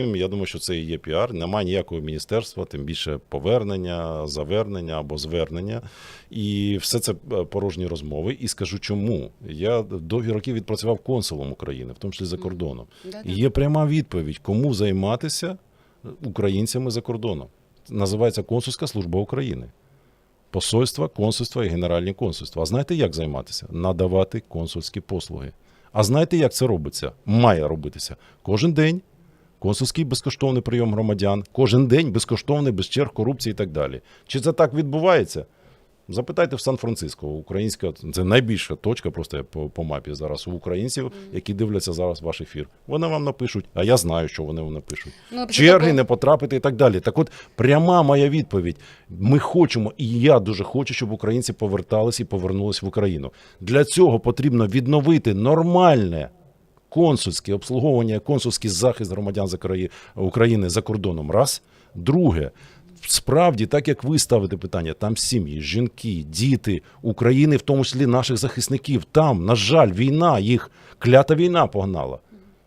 Я думаю, що це і є піар. Немає ніякого міністерства, тим більше повернення, завернення або звернення. І все це е, порожні розмови. І скажу чому. Я довгі роки відпрацював консулом України, в тому числі за кордоном. І є пряма відповідь, кому займатися українцями за кордоном. Називається Консульська служба України. Посольства, консульства і генеральні консульства. А знаєте, як займатися? Надавати консульські послуги. А знаєте, як це робиться? Має робитися кожен день. Консульський безкоштовний прийом громадян, кожен день безкоштовний, без черг, корупції і так далі. Чи це так відбувається? Запитайте в Сан-Франциско. Українська це найбільша точка, просто по, по мапі зараз у українців, які дивляться зараз ваш ефір. Вони вам напишуть, а я знаю, що вони вам напишуть. Ну, Черги того- не потрапити і так далі. Так от, пряма моя відповідь. Ми хочемо, і я дуже хочу, щоб українці повертались і повернулись в Україну. Для цього потрібно відновити нормальне консульське обслуговування, консульський захист громадян за краї- України за кордоном. Раз. Друге. Справді, так як ви ставите питання, там сім'ї, жінки, діти України, в тому числі наших захисників. Там, на жаль, війна, їх клята війна погнала.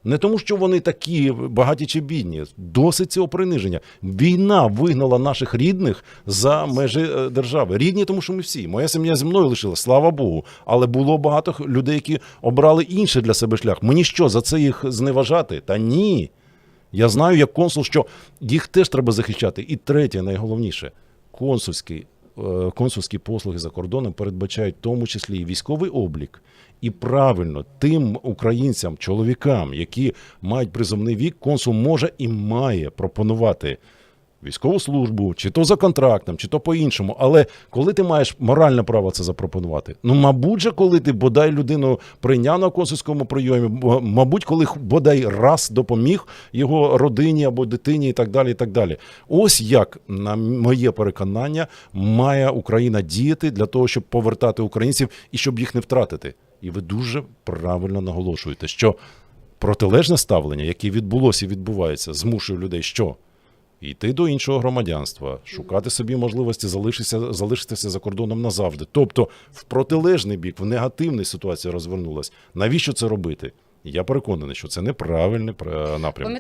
Не тому, що вони такі багаті чи бідні, досить цього приниження. Війна вигнала наших рідних за межі е, держави. Рідні, тому що ми всі. Моя сім'я зі мною лишилась, слава Богу. Але було багато людей, які обрали інший для себе шлях. Мені що, за це їх зневажати? Та ні. Я знаю, як консул, що їх теж треба захищати. І третє, найголовніше, консульські, е, консульські послуги за кордоном передбачають в тому числі і військовий облік. І правильно тим українцям, чоловікам, які мають призовний вік, консул може і має пропонувати військову службу, чи то за контрактом, чи то по-іншому. Але коли ти маєш моральне право це запропонувати, ну мабуть, же, коли ти бодай людину прийняв на консульському прийомі, мабуть, коли бодай раз допоміг його родині або дитині, і так далі. і так далі. Ось як, на моє переконання, має Україна діяти для того, щоб повертати українців і щоб їх не втратити. І ви дуже правильно наголошуєте, що протилежне ставлення, яке відбулося і відбувається, змушує людей що? Йти до іншого громадянства, шукати собі можливості залишитися, залишитися за кордоном назавжди. Тобто, в протилежний бік, в негативній ситуації розвернулась. Навіщо це робити? Я переконаний, що це неправильний напрямок.